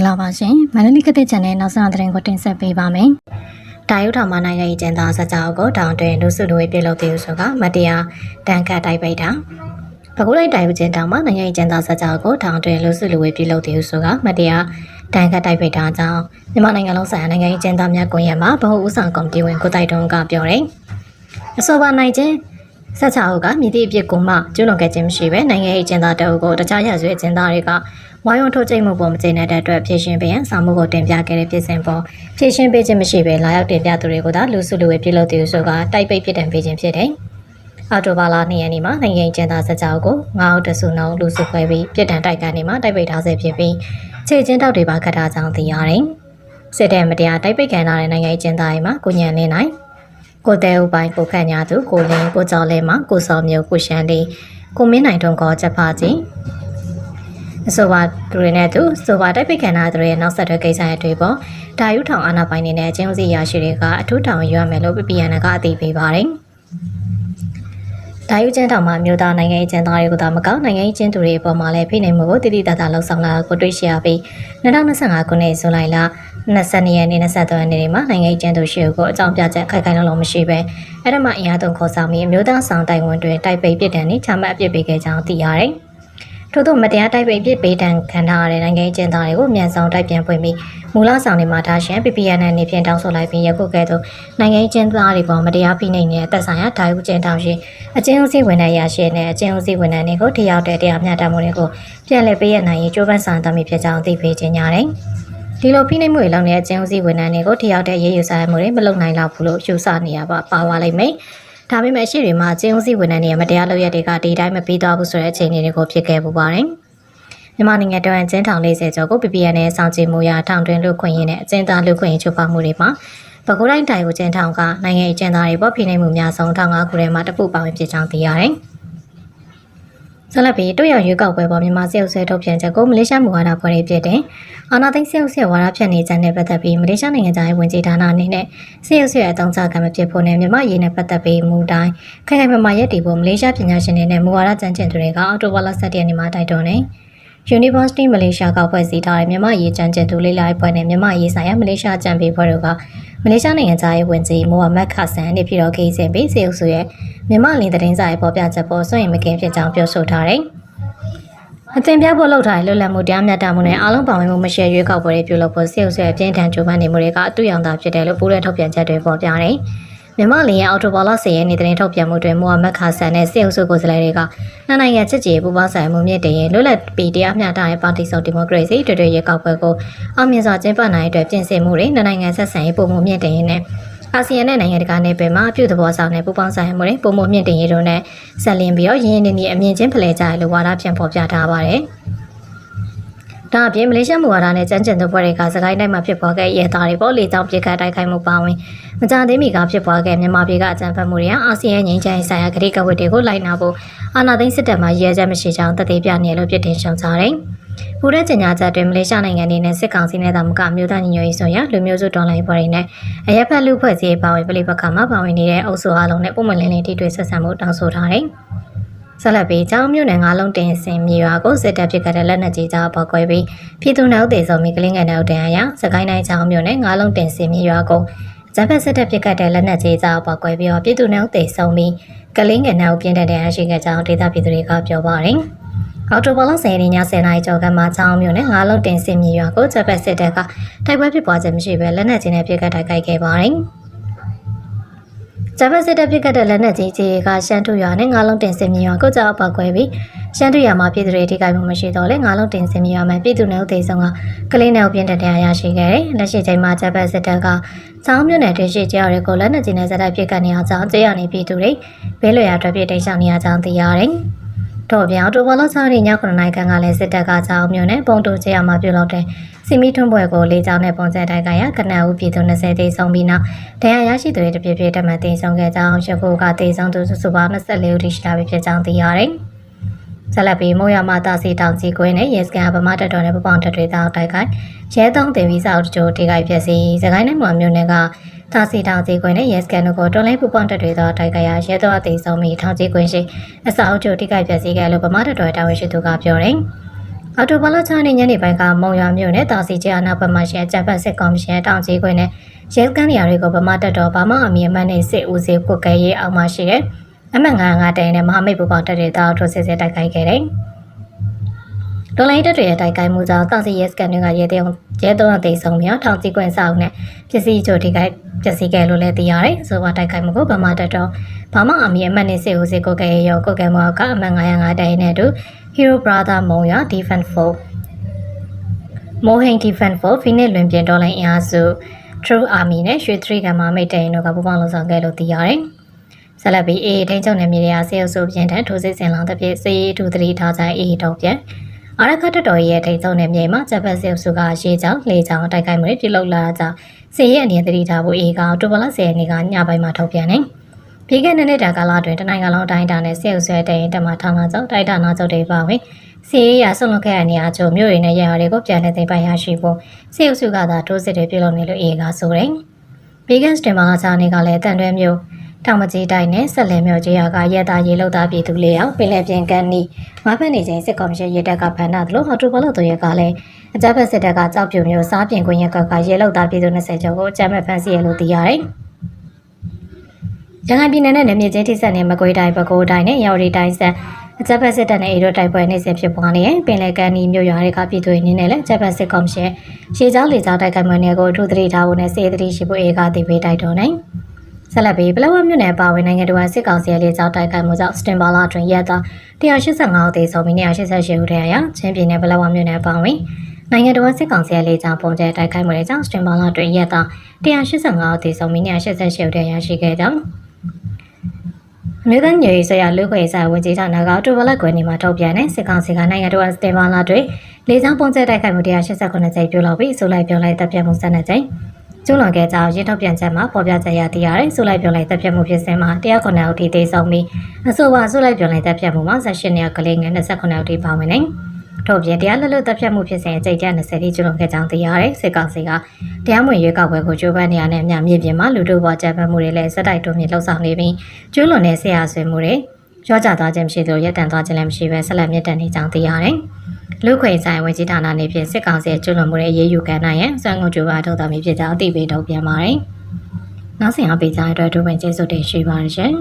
္ဂလာပါရှင်မန္တလေးကတဲ့ channel နောက်ဆုံးသတင်းကိုတင်ဆက်ပေးပါမယ်။တာယုထောင်မနိုင်ငံရေးကျင်းသားစကြောက်ကိုတောင်တွင်လူစုလူဝေးပြုလုပ်သေးဆိုကမတရားတန်ခတ်တိုက်ပိတ်တာအခုလိုက်တာယုကျင်းတောင်မှာနိုင်ငံရေးကျင်းသားစကြောက်ကိုတောင်တွင်လူစုလူဝေးပြုလုပ်သေးဆိုကမတရားတန်ခတ်တိုက်ပိတ်တာကြောင့်မြန်မာနိုင်ငံလုံးဆိုင်ရာနိုင်ငံရေးကျင်းသားများကွန်ရက်မှာဗဟုဥဆောင်ကော်မတီဝင်ကိုတိုက်တွန်းကပြောတယ်။အဆိုပါနိုင်ချင်းဆက်ချအုပ်ကမြည်သည့်အဖြစ်ကိုမှကျူးလွန်ခဲ့ခြင်းမရှိဘဲနိုင်ငံရေးကျင်းသားတအုပ်ကိုတခြားရဆွေကျင်းသားတွေက ဝိုင်းဝန်းထုတ်ချိန်မှုပေါ်မကျေနပ်တဲ့အတွက်ဖြည့်ရှင်ပေးရန်စာမှုကိုတင်ပြခဲ့တဲ့ပြည်စင်ပေါ်ဖြည့်ရှင်ပေးခြင်းမရှိဘဲလာရောက်တင်ပြသူတွေကိုသာလူစုလူဝေးပြုလုပ်သူဆိုကတိုက်ပိတ်ပြစ်ဒဏ်ပေးခြင်းဖြစ်တယ်။အော်တိုဘာလာ2ရက်နေ့မှာနိုင်ငံရေးကျင်းသားဆက်ကြောကိုငါးအုပ်တဆူနှုံလူစုခွဲပြီးပြစ်ဒဏ်တိုက်ကနေမှတိုက်ပိတ်ထားဆဲဖြစ်ပြီးခြေချင်းတောက်တွေပါခတ်ထားကြောင်းသိရတယ်။စစ်တဲ့မတရားတိုက်ပိတ်ခံထားတဲ့နိုင်ငံရေးကျင်းသားတွေမှာကိုညံနေနိုင်ကိုတဲဥပိုင်းကိုခန့်ညာသူကိုလင်းကိုကျော်လဲမှာကိုစောမျိုးကိုရှမ်းလေးကိုမင်းနိုင်ထုံကောချက်ဖာကြီး အဆိုပါသူတွေနဲ့သူဆိုပါတိုက်ပိတ်ခံထားသူတွေရဲ့နောက်ဆက်တွဲကိစ္စတွေပေါ်ဒါယူထောင်အာနာပိုင်နေတဲ့အချင်းစီရရှိတွေကအထူးထောင်ရွရမယ်လို့ပြပြရန်ကအသိပေးပါတယ်ဒါယူကျန်းတောင်မှာမြို့သားနိုင်ငံရေးကျန်းသားတွေကသာမကောက်နိုင်ငံရေးကျန်းသူတွေအပေါ်မှာလည်းဖိနှိပ်မှုကိုတည်တည်တသာလှုပ်ဆောင်လာကိုတွေ့ရှိရပြီး2025ခုနှစ်ဇူလိုင်လ22ရက်နေ့23ရက်နေ့မှာနိုင်ငံရေးကျန်းသူရှိကိုအကြောင်းပြချက်ခိုင်ခိုင်လုံလုံမရှိပဲအဲ့ဒါမှအင်အားသုံးခေါ်ဆောင်ပြီးအမျိုးသားဆောင်တိုင်ဝန်တွင်တိုက်ပိတ်ပြစ်ဒဏ်နဲ့ချမှတ်အပြစ်ပေးခဲ့ကြောင်းသိရတယ်။ ထို့သောမတရားတိုက်ပိတ်ပြစ်ပေးဒဏ်ခံထားရတဲ့နိုင်ငံရေးကျန်းသားတွေကိုအမြန်ဆုံးတိုက်ပြန်ဖွင့်ပြီးမူလဆောင်တွေမှာထားရှင် PPN နဲ့နေဖြင့်တောင်းဆိုလိုက်ပြီးယခုကဲ့သို့နိုင်ငံရေးကျန်းသားတွေပေါ်မတရားဖိနှိပ်နေတဲ့သက်ဆိုင်ရာဓာတ်ဦးကျန်းတောင်းရှိအကျဉ်းဦးစီးဝန်ထမ်းရရှိတဲ့အကျဉ်းဦးစီးဝန်ထမ်းတွေကိုတရားတဲ့တရားမျှတမှုတွေကိုပြန်လည်ပေးရနိုင်ရေးကြိုးပမ်းဆောင်သမီဖြစ်ကြောင်းသိပေးခြင်းရတယ်။ဒီလိုဖိနှိပ်မှုတွေလုပ်နေတဲ့အကျဉ်းဦးစီးဝန်ထမ်းတွေကိုတရားတဲ့ရေးယူဆိုင်မှုတွေမလုပ်နိုင်တော့ဘူးလို့ယူဆနေရပါပါသွားလိမ့်မယ်။ ဒါပေမဲ့ရှေ့တွေမှာကျင်းဦးစီဝန်ထမ်းတွေမတရားလုပ်ရက်တွေကဒီတိုင်းမပြီးသွားဘူးဆိုတဲ့အခြေအနေတွေကိုဖြစ်ခဲ့ပူပါတယ်။မြန်မာနိုင်ငံတော်အကျဉ်းထောင်40ကျော်ကို PPN နဲ့စောင့်ကြည့်မှုရထောင်တွင်းလူခွင့်ရင်းနဲ့အကျဉ်းသားလူခွင့်ရချိုးဖောက်မှုတွေမှာပကူတိုင်းတိုင်ကိုကျင်းထောင်ကနိုင်ငံအကျဉ်းသားတွေပေါ်ဖိနှိပ်မှုများဆုံး15ခုထဲမှာတစ်ခုပါဝင်ဖြစ်ကြောင်းသိရတယ်။ ဆလပီတို့ရရွေးကောက်ပွဲပေါ်မြန်မာစစ်အုပ်စုထုတ်ပြန်ချက်ကိုမလေးရှားမူဝါဒဖွဲ့ရေးဖြစ်တဲ့အာနာသိန်းစစ်အုပ်စုဝါဒဖြန့်နေချက်နဲ့ပတ်သက်ပြီးမလေးရှားနိုင်ငံသားရေးဝန်ကြီးဌာနအနေနဲ့စစ်အုပ်စုရဲ့အသုံးချကံမဖြစ်ဖို့နဲ့မြန်မာရေးနဲ့ပတ်သက်ပြီးမူတိုင်းခိုင်ခိုင်မာမာရက်တည်ဖို့မလေးရှားပညာရှင်တွေနဲ့မူဝါဒကြံ့ကျင်သူတွေကအော်တိုဘာလ17ရက်နေ့မှာတိုက်တွန်းနေ University Malaysia ကဖွဲ့စည်းထားတဲ့မြန်မာရေးကြံ့ကျင်သူလေးလိုက်ဖွဲ့နဲ့မြန်မာရေးဆိုင်ရာမလေးရှားကြံ့ပေးဖွဲ့တို့က မလေးရှားနိုင်ငံသားရေးဝန်ကြီးမိုဟာမက်ခါဆန်နေပြည်တော်ကိစ္စပေးစေအုပ်စုရဲ့မြန်မာလင်းသတင်းစာရဲ့ပေါ်ပြချက်ပေါ်စွန့်ရင်မကင်းဖြစ်ကြောင်းပြောဆိုထားတယ်။အသင်ပြဖို့လောက်ထားတဲ့လွတ်လပ်မှုတရားမျှတမှုနဲ့အားလုံးပါဝင်မှုမရှိရွေးကောက်ပွဲတွေပြုလုပ်ဖို့စေအုပ်စုရဲ့အပြင်းထန်ကြိုးပမ်းနေမှုတွေကအတူရောင်သာဖြစ်တယ်လို့ပူးရဲထုတ်ပြန်ချက်တွေပေါ်ပြတယ်။ မြန်မာလင်ရဲ့အော်တိုဘောလ10ရက်နေ့တင်ထုတ်ပြန်မှုတွင်မိုဟာမက်ခါဆန်နဲ့စေအုပ်စုကိုယ်စားလှယ်တွေကနှစ်နိုင်ငံချစ်ကြည်ပူးပေါင်းဆိုင်မှုမြင့်တင်ရင်လွတ်လပ်ပြီးတရားမျှတတဲ့ပါတီစုံဒီမိုကရေစီတွေ့တွေ့ရေကောက်ပွဲကိုအောင်မြင်စွာကျင်းပနိုင်တဲ့ပြင်ဆင်မှုတွေနှစ်နိုင်ငံဆက်ဆံရေးပုံမှုမြင့်တင်ရင်နဲ့အာဆီယံနဲ့နိုင်ငံတကာနယ်ပယ်မှာအပြုသဘောဆောင်တဲ့ပူးပေါင်းဆိုင်မှုတွေပုံမှုမြင့်တင်ရေးတို့နဲ့ဆက်လင်းပြီးတော့ရင်းရင်းနှီးနှီးအမြင့်ချင်းဖလှယ်ကြရလို့ဝါဒပြန်ဖော်ပြထားပါတယ်။ ဒါအပြင်မလေးရှားမူဝါဒနဲ့ကြမ်းကြင်သူဖွဲ့တွေကစကိုင်းတိုင်းမှာဖြစ်ပေါ်ခဲ့ရဲသားတွေပေါ်လေကြောင်းပြစ်ခတ်တိုက်ခိုက်မှုပါဝင်မကြသေးမီကဖြစ်ပေါ်ခဲ့မြန်မာပြည်ကအကြမ်းဖက်မှုတွေဟာအာဆီယံငြိမ်းချမ်းရေးဆိုင်ရာဂရိကဝတ်တွေကိုလိုက်နာဖို့အာဏာသိမ်းစစ်တပ်မှရဲချက်မရှိကြောင်းတသေးပြနေလို့ပြစ်တင်ရှုံချတယ်။ပူရဲကျင်ညာချက်တွင်မလေးရှားနိုင်ငံနေနဲ့စစ်ကောင်စီနဲ့တာမကမြို့သားညီညွတ်ရေးဆိုရလူမျိုးစုတော်လှန်ရေးဖွဲ့တွေနဲ့အရက်ဖက်လူဖွဲ့စည်းပါဝင်ပြည်ပခါမှာပါဝင်နေတဲ့အုပ်စုအလုံးနဲ့ပုံမှန်လင်းလင်းထိတွေ့ဆက်ဆံမှုတောင်းဆိုထားတယ်။ ဆက်လက်ပြီးကျောင်းမြို့နယ်ငါးလုံးတင်စင်မြေရွာကိုစစ်တပ်ပစ်ခတ်တဲ့လက်နက်ကြီးကြောင့်ပေါက်ကွဲပြီးပြည်သူနောက်သေးဆုံးမိကလင်းငယ်နောက်တန်ရာစကိုင်းတိုင်းကျောင်းမြို့နယ်ငါးလုံးတင်စင်မြေရွာကိုဂျပန်စစ်တပ်ပစ်ခတ်တဲ့လက်နက်ကြီးကြောင့်ပေါက်ကွဲပြီးတော့ပြည်သူနောက်သေးဆုံးပြီးကလင်းငယ်နောက်ပြင်းတဲ့တရားရှိခဲ့ကြောင်းဒေသပြည်သူတွေကပြောပါတယ်အော်တိုဘလဆယ်ရင်းည10နာရီကျော်ကမှချောင်းမြို့နယ်ငါးလုံးတင်စင်မြေရွာကိုဂျပန်စစ်တပ်ကတိုက်ပွဲဖြစ်ပွားခြင်းမရှိဘဲလက်နက်ကြီးနဲ့ပစ်ခတ်တိုက်ခိုက်ခဲ့ပါတယ်။ ဂျပန်စစ်တပ်ပစ်ကတ်တဲ့လက်နက်ကြီးကြီးကရှမ်းထူရွာနဲ့ငါးလုံးတင်စင်မြေရွာကိုကြောက်ပောက်ခွဲပြီးရှမ်းထူရွာမှာပြည်သူတွေထိခိုက်မှုမရှိတော့လဲငါးလုံးတင်စင်မြေရွာမှာပြည်သူနယ်ဥဒေဆုံးကကလေးနယ်ဥပြင်းတဲ့တရားရရှိခဲ့တယ်။လက်ရှိချိန်မှာဂျပန်စစ်တပ်ကစောင်းမြို့နယ်တွင်ရှိကြောက်ရဲကိုလက်နက်ကြီးနဲ့ဇက်တိုက်ပစ်ကတ်နေအောင်ကြောင်းကျေးရနေပြည်သူတွေဘေးလွရာထွက်ပြေးတိတ်ဆောင်နေရကြောင်းသိရတယ်။ တော့ပြောင်းတိုဘောလချာရီည9နိုင်ကန်ကလည်းစစ်တပ်ကကြောင်းမြို့နယ်ပုံတူကျေးရမှာပြုလုပ်တဲ့စီမီထွန်းပွဲကိုလေးချောင်းနဲ့ပုံစံတိုက်ကရကနအူပြည်သူ20တိဆုံးပြီးနောက်တရားရရှိသူတွေတပြည့်ပြည့်တမန်တင်ဆောင်ခဲ့ကြောင်းရခိုးကတိဆုံးသူစုစုပေါင်း24ဦးထိရှိလာပြီဖြစ်ကြောင်းသိရတယ်။ ဆက်လက်ပြီးမိုးရမတာစီတောင်ကြီးကွင်းနဲ့ရဲစကန်ဗမာတက်တော်နဲ့ပပောင်တက်တွေတောက်တိုက်ခိုက်ရဲသုံးတင်ပြီးစောက်ကြိုထိခိုက်ဖြစ်စီစကိုင်းနဲ့မှာမြို့နယ်ကတာစီတောင်ကြီးကွင်းနဲ့ရဲစကန်တို့ကိုတော်လိုင်းပပောင်တက်တွေတောက်တိုက်ခိုက်ရရဲတော်အသေးဆုံးပြီးထောင်ကြီးကွင်းရှိအစောက်ကြိုထိခိုက်ဖြစ်စီခဲ့လို့ဗမာတက်တော်တာဝန်ရှိသူကပြောတယ်။အော်တိုဘာလ6ရက်ညနေပိုင်းကမုံရွာမြို့နယ်တာစီကျအနောက်ဘက်မှာရှိတဲ့ဂျပန်စစ်ကော်မရှင်တောင်ကြီးခွင်နဲ့ရဲစခန်းနေရာတွေကိုဗမာတပ်တော်ဗမာအမီအမတ်နဲ့စစ်ဦးစီးကွက်ကဲရေးအောက်မှာရှိတဲ့ အမှတ်95တိုင်နဲ့မဟာမိတ်ပူပေါင်းတပ်တွေတောက်ထိုးစစ်စစ်တိုက်ခိုက်ခဲ့တယ်။ဒေါ်လာတပ်တွေရဲ့တိုက်ခိုက်မှုကြောင့်တာစီရဲစခန်းတွေကရဲတဲ့ရဲတော်အသေးဆုံးမြောက်ထောင်ကြီးခွင်ဆောင်နဲ့ပစ္စည်းချို့ထိခိုက်ပျက်စီးခဲ့လို့လည်းသိရတယ်။ဆိုပါတိုက်ခိုက်မှုကိုဗမာတပ်တော်ဗမာအမီအမတ်နဲ့စစ်ဦးစီးကွက်ကဲရေးရောကွက်ကဲမောက်ကအမှတ်905တိုင်နဲ့အတူ Hero Brother မုံရ Defense Force မိုဟိန် Defense Force ဖိနစ်လွင်ပြင်ဒေါ်လာအင်အားစု True Army နဲ့ရွှေသရီကမာမိတ်တိုင်တို့ကပူးပေါင်းလှုပ်ဆောင်ခဲ့လို့သိရတယ်။ ဆက်လက်ပြီး AA ထိန်းချုပ်နယ်မြေတွေကဆေးရုပ်စုပြင်ထန်ထိုးစစ်ဆင်လောင်းတဲ့ဖြစ်စေးထူသတိထားကြ AA တော့ပြန်အာရခတ်တတော်ရဲ့ထိန်းချုပ်နယ်မြေမှာဂျပန်ဆေးရုပ်စုကရေချောင်းလေချောင်းတိုက်ခိုက်မှုတွေပြုလုပ်လာကြစေရဲ့အနေနဲ့သတိထားဖို့ AA ကအော်တိုဘလ10ရက်နေ့ကညပိုင်းမှာထုတ်ပြန်တယ်။ပြီးခဲ့တဲ့နှစ်တာကာလအတွင်းတနိုင်ငံလုံးတိုင်းတာနဲ့ဆေးရုပ်ဆွဲတဲ့ရင်တက်မှာထောင်လာကြောတိုက်တာနာချုပ်တွေပါဝင်စီရေးရဆွန့်လွတ်ခဲ့တဲ့နေရာချို့မြို့တွေနဲ့ရရတွေကိုပြန်လည်သိမ်းပိုက်ရရှိဖို့စေအုပ်စုကသာတိုးစစ်တွေပြုလုပ်နေလို့အေကဆိုတယ်။ဗီဂန်စတင်မာလာချာနေကလည်းတန်တွဲမြို့ တောင်မကြီးတိုင်းနဲ့ဆက်လက်မြို့ကြီးရွာကရဲသားရေလောက်သားပြည်သူလေးအောင်ပင်လယ်ပြင်ကန်းနီးငါးဖက်နေချိန်စစ်ကော်မရှင်ရဲတပ်ကဖမ်းတာလို့အော်တိုဘလော့တို့ရကလည်းအကြမ်းဖက်စစ်တပ်ကကြောက်ပြိုမျိုးစားပြင်ကွင်းရကကရဲလောက်သားပြည်သူ20ကျော်ကိုအကြမ်းဖက်ဖမ်းဆီးရလို့သိရတယ်။ရခိုင်ပြည်နယ်နဲ့နယ်မြေချင်းထိစပ်နေမကွေးတိုင်းပဲခူးတိုင်းနဲ့ရော်ဒီတိုင်းဆက်အကြမ်းဖက်စစ်တပ်နဲ့အေရိုတိုက်ပွဲနေစဉ်ဖြစ်ပွားနေတဲ့ပင်လယ်ကမ်းနီးမြို့ရွာတွေကပြည်သူအနေနဲ့လည်းအကြမ်းဖက်စစ်ကော်မရှင်ရှေ့ကျောင်းလေကြောင်းတိုက်ခိုက်မှုတွေကိုအထူးသတိထားဖို့နဲ့စေတသိက်ရှိဖို့အေကတည်ပေးတိုက်တော်နိုင်။ ဆက်လက်ပြီးပလောဝမြို့နယ်ပါဝင်နိုင်ငံတော်စစ်ကောင်စီရဲ့လေကြောင်းတိုက်ခိုက်မှုကြောင့်စတင်ဘာလအတွင်းရက်သား185ဦးသေဆုံးပြီး188ဦးထက်အရချင်းပြည်နယ်ပလောဝမြို့နယ်ပါဝင်နိုင်ငံတော်စစ်ကောင်စီရဲ့လေကြောင်းပုံကျဲတိုက်ခိုက်မှုတွေကြောင့်စတင်ဘာလအတွင်းရက်သား185ဦးသေဆုံးပြီး188ဦးထက်ရရှိခဲ့ကြောင်းအမျိုးသားညွေဆရာလူခွေစာဝန်ကြီးဌာနကတူဘလက်ကွယ်နေမှာထုတ်ပြန်တဲ့စစ်ကောင်စီကနိုင်ငံတော်စတင်ဘာလတွင်လေကြောင်းပုံကျဲတိုက်ခိုက်မှု189ကြိမ်ပြုလုပ်ပြီးဆိုလိုက်ပြောလိုက်တပ်ပြတ်မှု12ကြိမ် ကျူးလွန်ခဲ့ကြောင်းရင်းထုတ်ပြန်ချက်မှာပေါ်ပြချက်ရသိရတယ်ဆိုလိုက်ပြောလိုက်တပ်ပြတ်မှုဖြစ်စဉ်မှာ109ဦးထိသေဆုံးပြီးအဆိုပါဆိုလိုက်ပြောလိုက်တပ်ပြတ်မှုမှာ18နှစ်ကလေးငယ်29ဦးထိပါဝင်နေထို့ပြင်တရားလွတ်လပ်တပ်ဖြတ်မှုဖြစ်စဉ်အကြိတ်ကျ20တိကျွလွန်ခဲ့ကြောင်းသိရတယ်စစ်ကောင်စီကတရားမဝင်ရွေးကောက်ပွဲကိုကြိုးပမ်းနေရတဲ့အမြမြေပြင်မှာလူတို့ပေါ်ကြံဖက်မှုတွေလည်းစက်တိုက်တွန်းမြင့်လှုပ်ဆောင်နေပြီးကျွလွန်တဲ့ဆရာဆွေမှုတွေ ရောကြသွားခြင်းမရှိသလိုရပ်တန့်သွားခြင်းလည်းမရှိပဲဆက်လက်မြင့်တက်နေကြောင်းသိရတယ်လူခွေဆိုင်ဝင်ကြီးဌာနနေဖြင့်စစ်ကောင်စီကျွလွန်မှုတွေအရေးယူခံနိုင်ရန်စွမ်းကုန်ကြိုးပမ်းထုတ်တော်မူဖြစ်ကြောင်းအသိပေးထုတ်ပြန်ပါတယ်နောက်ဆင်အားပေးကြတဲ့အတွက်ဒုပင်ကျေးဇူးတင်ရှိပါရရှင်